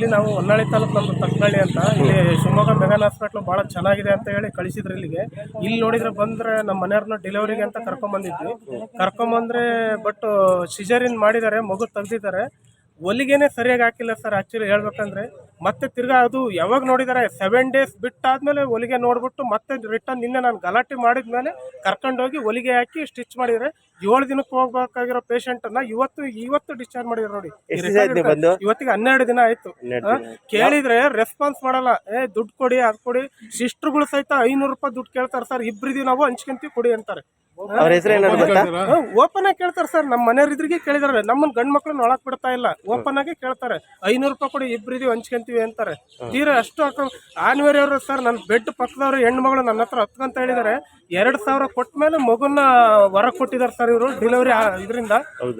ಇಲ್ಲಿ ನಾವು ಹೊನ್ನಾಳಿ ತಾಲೂಕು ನಮ್ದು ತಕ್ಕನಹಳ್ಳಿ ಅಂತ. ಇಲ್ಲಿ ಶಿವಮೊಗ್ಗ ಮೆಗನ್ ಹಾಸ್ಪಿಟ್ಲು ಭಾಳ ಚೆನ್ನಾಗಿದೆ ಅಂತ ಹೇಳಿ ಕಳಿಸಿದ್ರು ಇಲ್ಲಿಗೆ. ಇಲ್ಲಿ ನೋಡಿದ್ರೆ ಬಂದ್ರೆ ನಮ್ಮ ಮನೆಯವ್ರನ್ನ ಡೆಲಿವರಿಗೆ ಅಂತ ಕರ್ಕೊಂಬಂದಿದ್ವಿ. ಕರ್ಕೊಂಬಂದ್ರೆ ಬಟ್ ಸಿಜರಿನ್ ಮಾಡಿದ್ದಾರೆ, ಮಗು ತೆಗ್ದಿದ್ದಾರೆ. ಹೊಲಿಗೆನೆ ಸರಿಯಾಗಿ ಹಾಕಿಲ್ಲ ಸರ್ ಆ್ಯಕ್ಚುಲಿ ಹೇಳ್ಬೇಕಂದ್ರೆ. ಮತ್ತೆ ತಿರ್ಗಾ ಅದು ಯಾವಾಗ ನೋಡಿದರೆ? ಸೆವೆನ್ ಡೇಸ್ ಬಿಟ್ಟಾದ್ಮೇಲೆ ಹೊಲಿಗೆ ನೋಡ್ಬಿಟ್ಟು ಮತ್ತೆ ರಿಟರ್ನ್ ನಿನ್ನೆ ನಾನು ಗಲಾಟೆ ಮಾಡಿದ್ಮೇಲೆ ಕರ್ಕೊಂಡೋಗಿ ಹೊಲಿಗೆ ಹಾಕಿ ಸ್ಟಿಚ್ ಮಾಡಿದ್ರೆ ಏಳು ದಿನಕ್ಕೆ ಹೋಗ್ಬೇಕಾಗಿರೋ ಅನ್ನ ಇವತ್ತು ಇವತ್ತು ಡಿಸ್ಚಾರ್ಜ್ ಮಾಡಿದ್ರು ನೋಡಿ. ಇವತ್ತಿಗೆ ಹನ್ನೆರಡು ದಿನ ಆಯ್ತು. ಕೇಳಿದ್ರೆ ರೆಸ್ಪಾನ್ಸ್ ಮಾಡಲ್ಲ. ಏ ದುಡ್ಡು ಕೊಡಿ ಅದು ಕೊಡಿ. ಸಿಸ್ಟರ್ಗಳು ಸಹಿತ ಐನೂರು ರೂಪಾಯಿ ದುಡ್ಡು ಕೇಳ್ತಾರೆ ಸರ್ ಇಬ್ರಿದೀವಿ ನಾವು ಹಂಚ್ಕೊಂತೀವಿ ಕೊಡಿ ಅಂತಾರೆ. ಓಪನ್ ಆಗಿ ಕೇಳ್ತಾರೆ. ಸರ್ ನಮ್ಮ ಮನೆಯವ್ರಿದ್ರಿಗೆ ಕೇಳಿದಾರೆ. ನಮ್ಮನ್ನ ಗಂಡ್ ಮಕ್ಳನ್ನ ಒಳಕ್ ಬಿಡ್ತಾ ಇಲ್ಲ. ಓಪನ್ ಆಗಿ ಕೇಳ್ತಾರೆ. ಐನೂರು ರೂಪಾಯಿ ಕೊಡಿ ಇಬ್ರಿದೀವಿ ಹಂಚ್ಕೊಂತೀವಿ. ಅಂತಾರೆ. ತೀರಾ ಅಷ್ಟು ಆನ್ವೇರಿ ಅವರು ಸರ್ ನನ್ನ ಬೆಡ್ ಪಕ್ಕದವ್ರು ಹೆಣ್ಣು ಮಗಳು ನನ್ನ ಹತ್ರ ಹತ್ಕಂತ ಹೇಳಿದ್ದಾರೆ ಎರಡು ಸಾವಿರ ಕೊಟ್ಟ ಮೇಲೆ ಮಗುನ ಹೊರ ಕೊಟ್ಟಿದ್ದಾರೆ ಸರ್ ಇವರು ಡೆಲಿವರಿ ಇದರಿಂದ.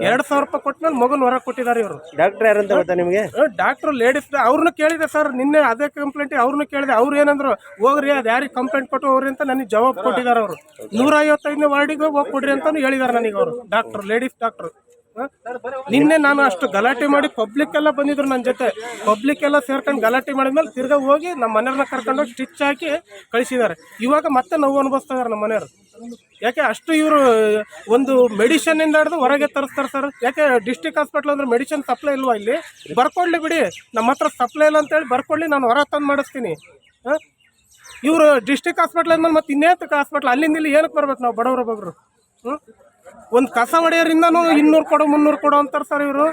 ಎರಡು ಸಾವಿರ ರೂಪಾಯಿ ಕೊಟ್ಟ ಮೇಲೆ ಮಗುನ ಹೊರ ಕೊಟ್ಟಿದ್ದಾರೆ ಇವರು. ಡಾಕ್ಟರ್ ಯಾರಂತ ಗೊತ್ತಾ ನಿಮಗೆ? ಡಾಕ್ಟರ್ ಲೇಡೀಸ್ ಅವ್ರನ್ನ ಕೇಳಿದೆ ಸರ್ ನಿನ್ನೆ ಅದೇ ಕಂಪ್ಲೇಂಟ್ ಅವ್ರನ್ನ ಕೇಳಿದೆ. ಅವ್ರು ಏನಂದ್ರು ಹೋಗ್ರಿ ಅದು ಯಾರಿಗೆ ಕಂಪ್ಲೇಂಟ್ ಕೊಟ್ಟು ಹೋಗ್ರಿ ಅಂತ ನನಗೆ ಜವಾಬ್ ಕೊಟ್ಟಿದ್ದಾರೆ ಅವರು. ನೂರ ಐವತ್ತೈದನೇ ವಾರ್ಡಿಗೆ ಹೋಗಿ ಕೊಡ್ರಿ ಅಂತಾನು ಹೇಳಿದಾರೆ ನನಗೆ ಅವರು. ಡಾಕ್ಟರ್ ಲೇಡೀಸ್ ಡಾಕ್ಟರ್ ನಿನ್ನೆ ನಾನು ಅಷ್ಟು ಗಲಾಟೆ ಮಾಡಿ ಪಬ್ಲಿಕ್ ಎಲ್ಲ ಬಂದಿದ್ರು ನನ್ನ ಜೊತೆ. ಪಬ್ಲಿಕ್ ಎಲ್ಲ ಸೇರ್ಕೊಂಡು ಗಲಾಟೆ ಮಾಡಿದ್ಮೇಲೆ ತಿರ್ಗಾ ಹೋಗಿ ನಮ್ಮ ಮನೆಯವ್ರನ್ನ ಕರ್ಕೊಂಡು ಹೋಗಿ ಸ್ಟಿಚ್ ಹಾಕಿ ಕಳಿಸಿದ್ದಾರೆ. ಇವಾಗ ಮತ್ತೆ ನೋವು ಅನುಭವಿಸ್ತಾ ಇದಾರೆ ನಮ್ಮ ಮನೆಯವರು. ಯಾಕೆ ಅಷ್ಟು ಇವರು ಒಂದು ಮೆಡಿಸಿನ್ ಇಂದ ಹಿಡಿದು ಹೊರಗೆ ತರಿಸ್ತಾರೆ ಸರ್ ಯಾಕೆ ಡಿಸ್ಟಿಕ್ ಹಾಸ್ಪಿಟಲ್ ಅಂದ್ರೆ ಮೆಡಿಸಿನ್ ಸಪ್ಲೈ ಇಲ್ವಾ ಇಲ್ಲಿ? ಬರ್ಕೊಡ್ಲಿ ಬಿಡಿ. ನಮ್ಮ ಹತ್ರ ಸಪ್ಲೈ ಇಲ್ಲ ಅಂತೇಳಿ ಬರ್ಕೊಳ್ಳಿ ನಾನು ಹೊರ ತಂದು ಮಾಡಿಸ್ತೀನಿ. ಇವರು ಡಿಸ್ಟಿಕ್ ಹಾಸ್ಪಿಟ್ಲ್ ಅಂದ್ಮೇಲೆ ಮತ್ತೆ ಇನ್ನೇತಕ್ಕೆ ಹಾಸ್ಪಿಟ್ಲ್ ಅಲ್ಲಿಂದ ಇಲ್ಲಿ ಏನಕ್ಕೆ ಬರ್ಬೇಕು ನಾವು ಬಡವರು ಬಗ್ರು ಹ್ಞೂ ಒಂದು ಕಸ ಹೊಡೆಯೋರಿಂದನೂ ಇನ್ನೂರು ಕೊಡು ಮುನ್ನೂರು ಕೊಡು ಅಂತಾರೆ ಸರ್ ಇವರು.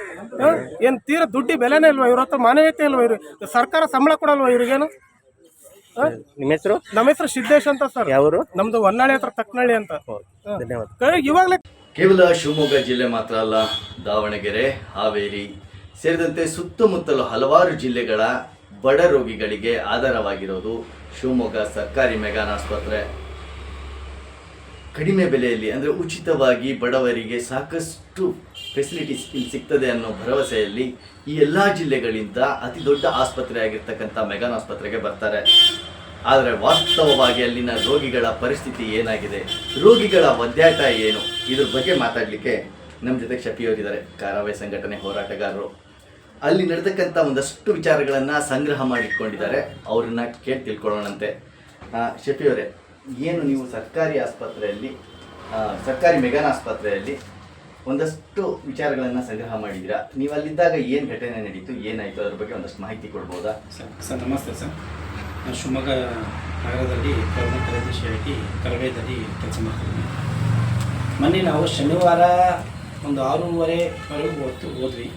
ಏನು ತೀರಾ ದುಡ್ಡಿ ಬೆಲೆನೇ ಇಲ್ವಾ? ಇವ್ರ ಹತ್ರ ಮಾನವೀಯತೆ ಇಲ್ವಾ ಇವ್ರು ಸರ್ಕಾರ ಸಂಬಳ ಕೊಡಲ್ವಾ ಇವ್ರಿಗೇನು? ನಿಮ್ಮ ಹೆಸರು? ನಮ್ಮ ಹೆಸರು ಸಿದ್ದೇಶ್ ಅಂತ ಸರ್. ಯಾವರು ನಮ್ದು ಹೊನ್ನಾಳಿ ಹತ್ರ ತಕ್ಕನಹಳ್ಳಿ ಅಂತ. ಧನ್ಯವಾದ. ಇವಾಗಲೇ ಕೇವಲ ಶಿವಮೊಗ್ಗ ಜಿಲ್ಲೆ ಮಾತ್ರ ಅಲ್ಲ ದಾವಣಗೆರೆ ಹಾವೇರಿ ಸೇರಿದಂತೆ ಸುತ್ತಮುತ್ತಲು ಹಲವಾರು ಜಿಲ್ಲೆಗಳ ಬಡ ರೋಗಿಗಳಿಗೆ ಆಧಾರವಾಗಿರೋದು ಶಿವಮೊಗ್ಗ ಸರ್ಕಾರಿ ಮೆಗಾನ್ ಆಸ್ಪತ್ರೆ. ಕಡಿಮೆ ಬೆಲೆಯಲ್ಲಿ, ಅಂದರೆ ಉಚಿತವಾಗಿ ಬಡವರಿಗೆ ಸಾಕಷ್ಟು ಫೆಸಿಲಿಟೀಸ್ ಇಲ್ಲಿ ಸಿಗ್ತದೆ ಅನ್ನೋ ಭರವಸೆಯಲ್ಲಿ ಈ ಎಲ್ಲ ಜಿಲ್ಲೆಗಳಿಂದ ಅತಿ ದೊಡ್ಡ ಆಸ್ಪತ್ರೆ ಆಗಿರ್ತಕ್ಕಂಥ ಮೆಗಾನ್ ಆಸ್ಪತ್ರೆಗೆ ಬರ್ತಾರೆ. ಆದರೆ ವಾಸ್ತವವಾಗಿ ಅಲ್ಲಿನ ರೋಗಿಗಳ ಪರಿಸ್ಥಿತಿ ಏನಾಗಿದೆ? ರೋಗಿಗಳ ಒದ್ದಾಟ ಏನು? ಇದ್ರ ಬಗ್ಗೆ ಮಾತಾಡಲಿಕ್ಕೆ ನಮ್ಮ ಜೊತೆ ಶಫಿಯವರಿದ್ದಾರೆ ಕಾರಾವೆ ಸಂಘಟನೆ ಹೋರಾಟಗಾರರು. ಅಲ್ಲಿ ನಡೆದಕ್ಕಂಥ ಒಂದಷ್ಟು ವಿಚಾರಗಳನ್ನು ಸಂಗ್ರಹ ಮಾಡಿಟ್ಕೊಂಡಿದ್ದಾರೆ. ಅವ್ರನ್ನ ಕೇಳಿ ತಿಳ್ಕೊಳ್ಳೋಣಂತೆ. ಶಫಿಯವರೇ ಏನು ನೀವು ಸರ್ಕಾರಿ ಆಸ್ಪತ್ರೆಯಲ್ಲಿ ಸರ್ಕಾರಿ ಮೆಗಾನ್ ಆಸ್ಪತ್ರೆಯಲ್ಲಿ ಒಂದಷ್ಟು ವಿಚಾರಗಳನ್ನು ಸಂಗ್ರಹ ಮಾಡಿದ್ದೀರಾ? ನೀವು ಅಲ್ಲಿದ್ದಾಗ ಏನು ಘಟನೆ ನಡೀತು, ಏನಾಯಿತು, ಅದ್ರ ಬಗ್ಗೆ ಒಂದಷ್ಟು ಮಾಹಿತಿ ಕೊಡ್ಬೋದಾ? ಸರ್ ಸರ್, ನಮಸ್ತೆ ಸರ್. ನಾನು ಶಿವಮೊಗ್ಗ ನಗರದಲ್ಲಿ ಪ್ರಧಾನ ಕಾರ್ಯದರ್ಶಿಯಾಗಿ ಕರವೇದಲ್ಲಿ ಕೆಲಸ ಮಾಡ್ತಿದ್ದೀನಿ. ಮೊನ್ನೆ ನಾವು ಶನಿವಾರ ಒಂದು ಆರೂವರೆವರೆಗೂ ಹೊತ್ತು ಹೋದ್ವಿ.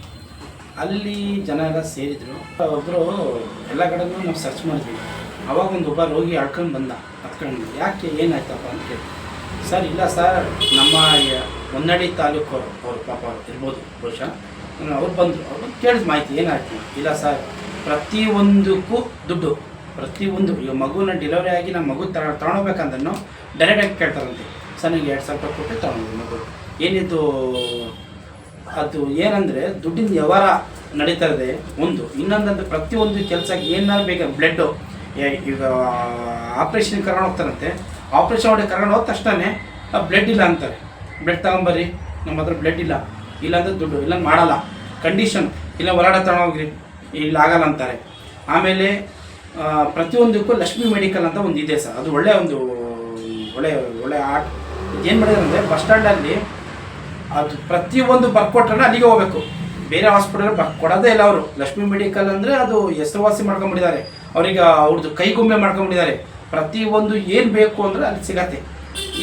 ಅಲ್ಲಿ ಜನ ಎಲ್ಲ ಸೇರಿದ್ರು. ಒಬ್ಬರು ಎಲ್ಲ ಕಡೆನೂ ನಾವು ಸರ್ಚ್ ಮಾಡಿದ್ವಿ. ಅವಾಗ ಒಂದು ರೋಗಿ ಆಡ್ಕೊಂಡು ಬಂದ. ಹತ್ಕೊಂಡು ಯಾಕೆ ಏನಾಯ್ತಪ್ಪ? ಅಂತ ಕೇಳಿ. ಸರ್, ಇಲ್ಲ ಸರ್, ನಮ್ಮ ಹೊನ್ನಡಿ ತಾಲೂಕು ಅವ್ರ ಪಾಪ ಇರ್ಬೋದು, ಬಹುಶಃ. ಅವ್ರು ಬಂದರು. ಅವ್ರು ಕೇಳಿದ ಮಾಹಿತಿ, ಏನಾಯ್ತು? ಇಲ್ಲ ಸರ್, ಪ್ರತಿಯೊಂದಕ್ಕೂ ದುಡ್ಡು, ಪ್ರತಿಯೊಂದು ಈಗ ಮಗುನ ಡೆಲಿವರಿ ಆಗಿ ನಮ್ಮ ಮಗು ತಗೊಂಡು ತಗೊಳ್ಬೇಕಂದ್ರೂ ಡೈರೆಕ್ಟಾಗಿ ಕೇಳ್ತಾರಂತೆ. ಸರ್ ನನಗೆ ಎರಡು ಸಾವಿರ ರೂಪಾಯಿ ಕೊಟ್ಟು ತಗೊಂಡು ಮಗು. ಏನಿದು, ಅದು ಏನಂದರೆ, ದುಡ್ಡಿನ ವ್ಯವಹಾರ ನಡೀತಾ ಇದೆ. ಒಂದು, ಇನ್ನೊಂದಂದ್ರೆ ಪ್ರತಿಯೊಂದು ಕೆಲಸಕ್ಕೆ ಏನಾದ್ರು ಬೇಕು ಬ್ಲಡ್ಡು ಈಗ ಆಪ್ರೇಷನ್ ಕರ್ಕೊಂಡು ಹೋಗ್ತಾರಂತೆ. ಆಪ್ರೇಷನ್ ಮಾಡಿ ಕರ್ಕೊಂಡು ಹೋದ ತಕ್ಷಣ ಬ್ಲಡ್ ಇಲ್ಲ ಅಂತಾರೆ. ಬ್ಲಡ್ ತಗೊಂಬರ್ರಿ, ನಮ್ಮ ಹತ್ರ ಬ್ಲಡ್ ಇಲ್ಲ. ಇಲ್ಲಾಂದ್ರೆ ದುಡ್ಡು ಇಲ್ಲ ಮಾಡಲ್ಲ. ಕಂಡೀಷನ್ ಇಲ್ಲ ಹೊರಗಡೆ ತಗೊಂಡೋಗ್ರಿ ಇಲ್ಲ ಆಗಲ್ಲ ಅಂತಾರೆ. ಆಮೇಲೆ ಪ್ರತಿಯೊಂದಕ್ಕೂ ಲಕ್ಷ್ಮಿ ಮೆಡಿಕಲ್ ಅಂತ ಒಂದು ಇದೆ ಸರ್. ಅದು ಒಳ್ಳೆಯ ಒಂದು ಒಳ್ಳೆಯ ಒಳ್ಳೆ ಆಟ ಏನು ಮಾಡಿದ್ರೆ ಅಂದರೆ ಬಸ್ ಸ್ಟ್ಯಾಂಡಲ್ಲಿ ಅದು ಪ್ರತಿಯೊಂದು ಬರ್ಕೊಟ್ರೆ ಅಲ್ಲಿಗೆ ಹೋಗ್ಬೇಕು. ಬೇರೆ ಹಾಸ್ಪಿಟಲ್ ಕೊಡೋದೇ ಇಲ್ಲ ಅವರು. ಲಕ್ಷ್ಮಿ ಮೆಡಿಕಲ್ ಅಂದರೆ ಅದು ಹೆಸರುವಾಸಿ ಮಾಡ್ಕೊಂಡ್ಬಿಟ್ಟಿದ್ದಾರೆ. ಅವ್ರಿಗೆ ಅವ್ರದ್ದು ಕೈಗೊಂಬೆ ಮಾಡ್ಕೊಂಡ್ಬಿಟ್ಟಿದ್ದಾರೆ. ಪ್ರತಿಯೊಂದು ಏನು ಬೇಕು ಅಂದರೆ ಅಲ್ಲಿ ಸಿಗತ್ತೆ.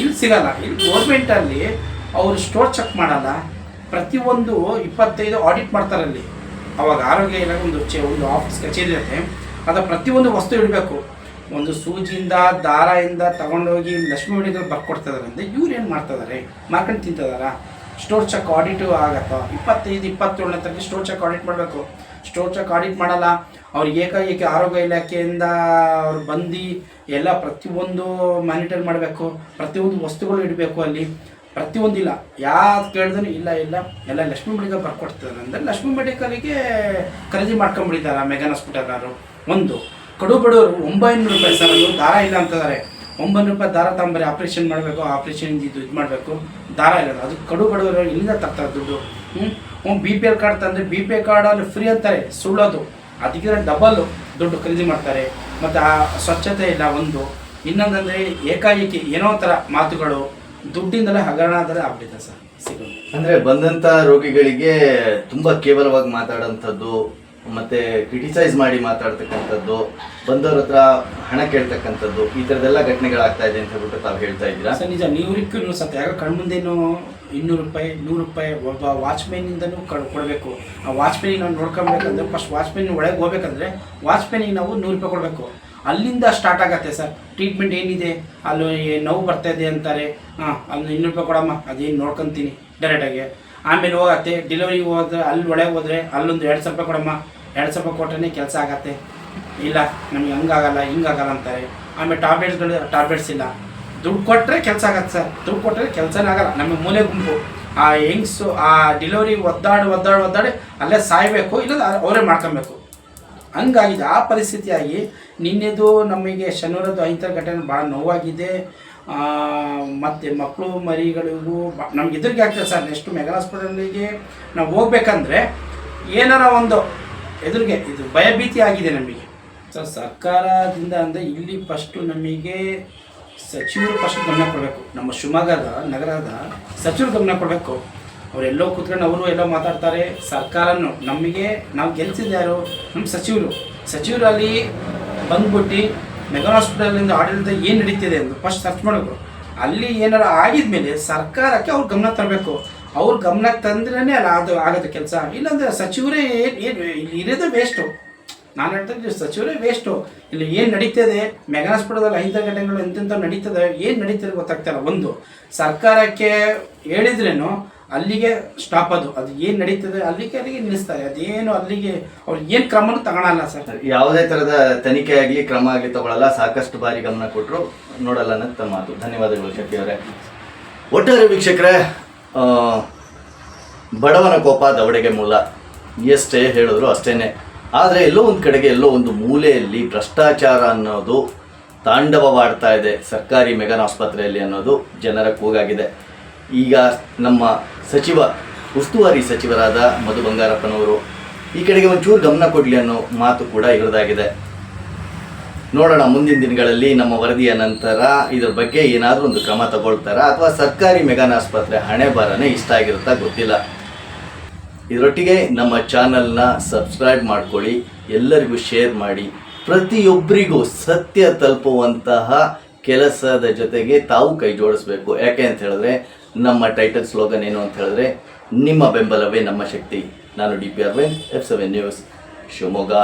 ಇಲ್ಲಿ ಸಿಗಲ್ಲ. ಇಲ್ಲಿ ಗೌರ್ಮೆಂಟಲ್ಲಿ ಅವರು ಸ್ಟೋರ್ ಚೆಕ್ ಮಾಡಲ್ಲ. ಪ್ರತಿಯೊಂದು ಇಪ್ಪತ್ತೈದು ಆಡಿಟ್ ಮಾಡ್ತಾರೆ ಅಲ್ಲಿ. ಅವಾಗ ಆರೋಗ್ಯ ಇಲಾಖೆ ಒಂದು ಚೆ ಒಂದು ಆಫೀಸ್ ಕಚೇರಿ ಇರುತ್ತೆ. ಅದು ಪ್ರತಿಯೊಂದು ವಸ್ತು ಇಡಬೇಕು. ಒಂದು ಸೂಜಿಯಿಂದ ದಾರದಿಂದ ತಗೊಂಡೋಗಿ ಲಕ್ಷ್ಮಿ ಮೆಡಿಕಲ್ ಬರ್ಕೊಡ್ತಿದಾರೆ ಅಂದರೆ ಇವ್ರು ಏನು ಮಾಡ್ತಿದ್ದಾರೆ ಮಾರ್ಕೊಂಡು ತಿಂತಿದಾರ ಸ್ಟೋರ್ ಚೆಕ್ ಆಡಿಟು ಆಗತ್ತೋ? ಇಪ್ಪತ್ತೈದು, ಇಪ್ಪತ್ತೇಳನೇ ತನಕ ಸ್ಟೋರ್ ಚೆಕ್ ಆಡಿಟ್ ಮಾಡಬೇಕು. ಸ್ಟೋರ್ ಚೆಕ್ ಆಡಿಟ್ ಮಾಡಲ್ಲ. ಅವ್ರಿಗೆ ಏಕಾಏಕಿ ಆರೋಗ್ಯ ಇಲಾಖೆಯಿಂದ ಅವ್ರು ಬಂದು ಎಲ್ಲ ಪ್ರತಿಯೊಂದು ಮಾನಿಟರ್ ಮಾಡಬೇಕು. ಪ್ರತಿಯೊಂದು ವಸ್ತುಗಳು ಇಡಬೇಕು ಅಲ್ಲಿ. ಪ್ರತಿಯೊಂದು ಇಲ್ಲ ಯಾವ್ದು ಕೇಳಿದ್ರು ಇಲ್ಲ ಇಲ್ಲ. ಎಲ್ಲ ಲಕ್ಷ್ಮೀ ಮೆಡಿಕಲ್ ಬರ್ಕೊಡ್ತಾರೆ ಅಂದರೆ ಲಕ್ಷ್ಮೀ ಮೆಡಿಕಲಿಗೆ ಖರೀದಿ ಮಾಡ್ಕೊಂಡ್ಬಿಟ್ಟಿದ್ದಾರೆ ಮೆಗಾನ್ ಹಾಸ್ಪಿಟಲ್ನವರು ಒಂದು ಕಡು ಬಡವರು ಒಂಬೈನೂರು ರೂಪಾಯಿ ಸರ್ ದಾರ ಇಲ್ಲ ಅಂತಿದ್ದಾರೆ ಒಂಬೈನೂರು ರೂಪಾಯಿ ದಾರ ತಗೊಂಬರಿ ಆಪ್ರೇಷನ್ ಮಾಡಬೇಕು ಆಪ್ರೇಷನ್ ಇದು ಇದು ಮಾಡಬೇಕು ದಾರ ಇಲ್ಲ ಅದು ಕಡು ಬಡವರು ಇಲ್ಲಿಂದ ತರ್ತಾರೆ ದುಡ್ಡು. ಹ್ಞೂ ಬಿ ಪಿ ಎಲ್ ಕಾರ್ಡ್ ತಂದರೆ ಬಿ ಪಿ ಎಲ್ ಕಾರ್ಡಲ್ಲಿ ಫ್ರೀ ಅಂತಾರೆ, ಸುಳ್ಳೋದು. ಅದಕ್ಕಿಂತ ಡಬಲ್ ದುಡ್ಡು ಖರೀದಿ ಮಾಡ್ತಾರೆ. ಮತ್ತು ಆ ಸ್ವಚ್ಛತೆ ಇಲ್ಲ ಒಂದು. ಇನ್ನೊಂದಂದರೆ ಏಕಾಏಕಿ ಏನೋ ಥರ ಮಾತುಗಳು, ದುಡ್ಡಿಂದಲೇ ಹಗರಣ ಆದರೆ ಆಗ್ಬಿಟ್ಟಿದೆ ಸರ್, ಸಿಗೋದು. ಅಂದ್ರೆ ಬಂದಂತ ರೋಗಿಗಳಿಗೆ ತುಂಬ ಕೇವಲವಾಗಿ ಮಾತಾಡೋಂಥದ್ದು ಮತ್ತೆ ಕ್ರಿಟಿಸೈಸ್ ಮಾಡಿ ಮಾತಾಡ್ತಕ್ಕಂಥದ್ದು, ಬಂದವ್ರ ಹತ್ರ ಹಣ ಕೇಳ್ತಕ್ಕಂಥದ್ದು, ಈ ಥರದ್ದೆಲ್ಲ ಘಟನೆಗಳಾಗ್ತಾ ಇದೆ ಅಂತ ಹೇಳ್ಬಿಟ್ಟು ತಾವು ಹೇಳ್ತಾ ಇದ್ದೀರಾ? ಸರ್, ನಿಜ ನೂರಕ್ಕೂ ಸತ್ಯ. ಯಾಕೆ ಕಣ್ಮುಂದೇನು ಇನ್ನೂರು ರೂಪಾಯಿ, ನೂರು ರೂಪಾಯಿ ಒಬ್ಬ ವಾಚ್ಮ್ಯಾನಿಂದನೂ ಕಡ್ ಕೊಡಬೇಕು. ಆ ವಾಚ್ಮ್ಯಾನಿಗೆ ನಾವು ನೋಡ್ಕೊಬೇಕಂದ್ರೆ ಫಸ್ಟ್ ವಾಚ್ಮ್ಯಾನ್ ಒಳಗೆ ಹೋಗ್ಬೇಕಂದ್ರೆ, ವಾಚ್ಮ್ಯಾನಿಗೆ ನಾವು ನೂರು ರೂಪಾಯಿ ಕೊಡಬೇಕು. ಅಲ್ಲಿಂದ ಸ್ಟಾರ್ಟ್ ಆಗತ್ತೆ ಸರ್. ಟ್ರೀಟ್ಮೆಂಟ್ ಏನಿದೆ? ಅಲ್ಲಿ ನೋವು ಬರ್ತಾ ಇದೆ ಅಂತಾರೆ. ಹಾಂ, ಅಲ್ಲಿ ಇನ್ನೂರು ರೂಪಾಯಿ ಕೊಡಮ್ಮ, ಅದೇನು ನೋಡ್ಕೊತೀನಿ ಡೈರೆಕ್ಟಾಗಿ ಆಮೇಲೆ ಹೋಗತ್ತೆ ಡೆಲಿವರಿ ಹೋದ್ರೆ, ಅಲ್ಲಿ ಒಳಗೆ ಹೋದರೆ, ಅಲ್ಲೊಂದು ಎರಡು ಸಾವಿರ ರೂಪಾಯಿ ಕೊಡಮ್ಮ. ಎರಡು ಸಾವಿರ ರೂಪಾಯಿ ಕೊಟ್ಟರೆ ಕೆಲಸ ಆಗತ್ತೆ. ಇಲ್ಲ, ನಮಗೆ ಹಂಗಾಗಲ್ಲ, ಹಿಂಗಾಗಲ್ಲ ಅಂತಾರೆ. ಆಮೇಲೆ ಟ್ಯಾಬ್ಲೆಟ್ಸ್ಗಳು ಟ್ಯಾಬ್ಲೆಟ್ಸ್ ಇಲ್ಲ. ದುಡ್ಡು ಕೊಟ್ಟರೆ ಕೆಲಸ ಆಗತ್ತೆ ಸರ್. ದುಡ್ಡು ಕೊಟ್ಟರೆ ಕೆಲಸನೇ ಆಗಲ್ಲ. ನಮ್ಮ ಮೂಲೆ ಗುಂಪು. ಆ ಹೆಂಗ್ಸು, ಆ ಡೆಲಿವರಿ ಒದ್ದಾಡಿ ಒದ್ದಾಡಿ ಒದ್ದಾಡಿ, ಅಲ್ಲೇ ಸಾಯಬೇಕು ಇಲ್ಲ ಅವರೇ ಮಾಡ್ಕೊಬೇಕು. ಹಂಗಾಗಿದೆ. ಆ ಪರಿಸ್ಥಿತಿಯಾಗಿ ನಿನ್ನೆದು ನಮಗೆ ಶನಿವಾರದ್ದು ಐತರ ಘಟನೆ ಭಾಳ ನೋವಾಗಿದೆ. ಮತ್ತು ಮಕ್ಕಳು, ಮರಿಗಳಿಗೂ ನಮ್ಗೆ ಇದ್ರಿಗೆ ಆಗ್ತದೆ ಸರ್. ನೆಕ್ಸ್ಟ್ ಮೆಗಾ ಹಾಸ್ಪಿಟಲಿಗೆ ನಾವು ಹೋಗ್ಬೇಕಂದ್ರೆ ಏನಾರ ಒಂದು ಎದುರಿಗೆ ಇದು ಭಯಭೀತಿ ಆಗಿದೆ ನಮಗೆ. ಸರ್ ಸರ್ಕಾರದಿಂದ ಅಂದರೆ ಇಲ್ಲಿ ಫಸ್ಟು ನಮಗೆ ಸಚಿವರು ಫಸ್ಟ್ ಗಮನ ಕೊಡಬೇಕು. ನಮ್ಮ ಶಿವಮೊಗ್ಗದ, ನಗರದ ಸಚಿವರು ಗಮನ ಕೊಡಬೇಕು. ಅವರೆಲ್ಲೋ ಕೂತ್ಕೊಂಡು ಅವರು ಎಲ್ಲೋ ಮಾತಾಡ್ತಾರೆ. ಸರ್ಕಾರನು ನಮಗೆ, ನಾವು ಗೆಲ್ಸಿದ್ದು ಯಾರು? ನಮ್ಮ ಸಚಿವರು. ಸಚಿವರಲ್ಲಿ ಬಂದ್ಬಿಟ್ಟು ಮೆಗಾ ಹಾಸ್ಪಿಟಲಿಂದ ಆಡಳಿತ ಏನು ನಡೀತಿದೆ ಅಂತ ಫಸ್ಟ್ ಸರ್ಚ್ ಮಾಡಬೇಕು ಅಲ್ಲಿ ಏನಾರು ಆಗಿದ್ಮೇಲೆ ಸರ್ಕಾರಕ್ಕೆ ಅವ್ರು ಗಮನ ತರಬೇಕು. ಅವ್ರ ಗಮನಕ್ಕೆ ತಂದ್ರೇ ಅಲ್ಲ ಅದು ಆಗುತ್ತೆ ಕೆಲಸ. ಇಲ್ಲಾಂದ್ರೆ ಸಚಿವರೇ ಏನು ಏನು ಇಲ್ಲಿ ಇರೋದೇ ವೇಸ್ಟು ನಾನು ಹೇಳ್ತಾ ಸಚಿವರೇ ವೇಸ್ಟು ಇಲ್ಲಿ ಏನು ನಡೀತದೆ? ಮೆಗಾ ಹಾಸ್ಪಿಟಲಲ್ಲಿ ಐದು ಘಟನೆಗಳು ಎಂತೆಂಥ ನಡೀತದೆ? ಏನು ನಡೀತದೆ ಗೊತ್ತಾಗ್ತಾಯಿಲ್ಲ ಒಂದು, ಸರ್ಕಾರಕ್ಕೆ ಹೇಳಿದ್ರೇನು ಅಲ್ಲಿಗೆ ಸ್ಟಾಪ್ ಅದು. ಅದು ಏನು ನಡೀತದೆ? ಅಲ್ಲಿಗೆ ಅಲ್ಲಿಗೆ ನಿಲ್ಲಿಸ್ತಾರೆ. ಅದೇನು ಅಲ್ಲಿಗೆ ಅವ್ರು ಏನು ಕ್ರಮನೂ ತಗೊಳಲ್ಲ ಸರ್. ಯಾವುದೇ ಥರದ ತನಿಖೆ ಆಗಲಿ, ಕ್ರಮ ಆಗಲಿ ತಗೊಳ್ಳಲ್ಲ ಸಾಕಷ್ಟು ಬಾರಿ ಗಮನ ಕೊಟ್ಟರು ನೋಡಲ್ಲ ಅನ್ನೋದು ತಮ್ಮ ಮಾತು. ಧನ್ಯವಾದಗಳು ಶಕ್ತಿ ಅವರೇ. ಒಟ್ಟಾರೆ ವೀಕ್ಷಕರೇ ಬಡವನ ಕೋಪ ದವಡೆಗೆ ಮೂಲ. ಎಷ್ಟೇ ಹೇಳಿದ್ರು ಅಷ್ಟೇ ಆದರೆ ಎಲ್ಲೋ ಒಂದು ಕಡೆಗೆ ಎಲ್ಲೋ ಒಂದು ಮೂಲೆಯಲ್ಲಿ ಭ್ರಷ್ಟಾಚಾರ ಅನ್ನೋದು ತಾಂಡವವಾಡ್ತಾ ಇದೆ, ಸರ್ಕಾರಿ ಮೆಗನ್ ಆಸ್ಪತ್ರೆಯಲ್ಲಿ ಅನ್ನೋದು ಜನರ ಕೂಗಾಗಿದೆ. ಈಗ ನಮ್ಮ ಸಚಿವ, ಉಸ್ತುವಾರಿ ಸಚಿವರಾದ ಮಧು ಬಂಗಾರಪ್ಪನವರು ಈ ಕಡೆಗೆ ಒಂಚೂರು ಗಮನ ಕೊಡಲಿ ಅನ್ನೋ ಮಾತು ಕೂಡ ಇರೋದಾಗಿದೆ ನೋಡೋಣ ಮುಂದಿನ ದಿನಗಳಲ್ಲಿ ನಮ್ಮ ವರದಿಯ ನಂತರ ಇದರ ಬಗ್ಗೆ ಏನಾದರೂ ಒಂದು ಕ್ರಮ ತಗೊಳ್ತಾರಾ? ಅಥವಾ ಸರ್ಕಾರಿ ಮೆಗಾನ್ ಆಸ್ಪತ್ರೆ ಹಣೆ ಬರನೇ ಇಷ್ಟ ಆಗಿರುತ್ತಾ ಗೊತ್ತಿಲ್ಲ? ಇದರೊಟ್ಟಿಗೆ ನಮ್ಮ ಚಾನಲ್ನ ಸಬ್ಸ್ಕ್ರೈಬ್ ಮಾಡ್ಕೊಳ್ಳಿ, ಎಲ್ಲರಿಗೂ ಶೇರ್ ಮಾಡಿ. ಪ್ರತಿಯೊಬ್ಬರಿಗೂ ಸತ್ಯ ತಲುಪುವಂತಹ ಕೆಲಸದ ಜೊತೆಗೆ ತಾವು ಕೈ ಜೋಡಿಸ್ಬೇಕು. ಯಾಕೆ ಅಂತ ಹೇಳಿದ್ರೆ, ನಮ್ಮ ಟೈಟಲ್ ಸ್ಲೋಗನ್ ಏನು ಅಂತ ಹೇಳಿದ್ರೆ, ನಿಮ್ಮ ಬೆಂಬಲವೇ ನಮ್ಮ ಶಕ್ತಿ. ನಾನು D P Arvind F seven news Shivamogga.